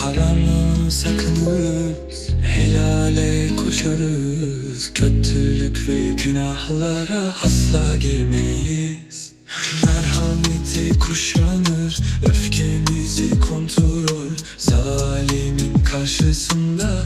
Haramın sakınız Helale koşarız. Kötülük ve günahlara asla girmeyiz. Merhameti kuşanır Öfkemizi kontrol. Zalimin karşısında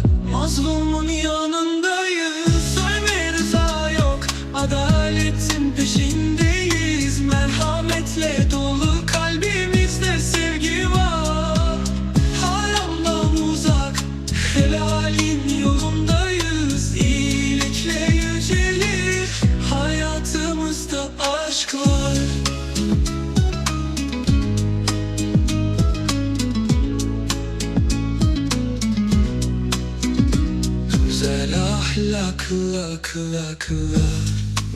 Güzel ahlakla ahlakla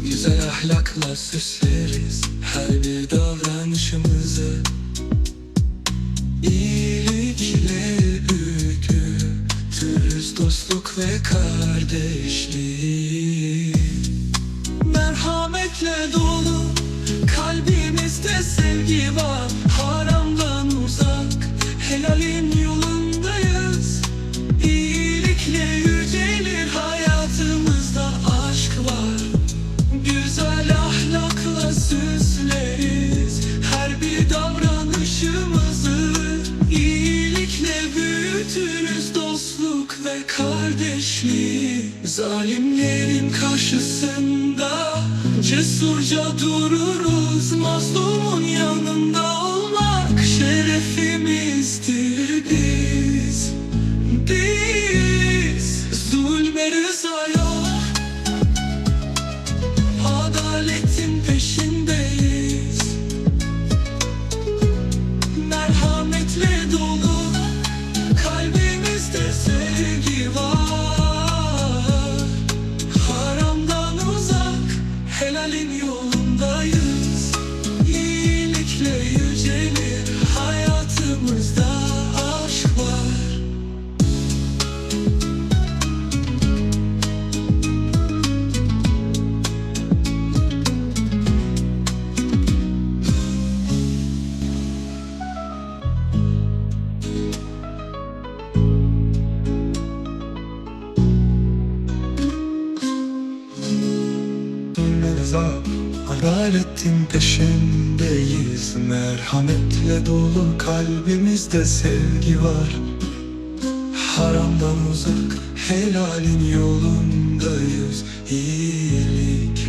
Güzel ahlakla süsleriz Her bir davranışımızı. İyilikle büyütürüz Dostluk ve kardeşliği. Merhametle dolu Kalbimizde sevgi var kardeşliği Zalimlerin karşısında Cesurca dururuz Mazlumun Rıza Adaletin peşindeyiz. Merhametle dolu kalbimizde sevgi var. Haramdan uzak helalin yolundayız. İyilik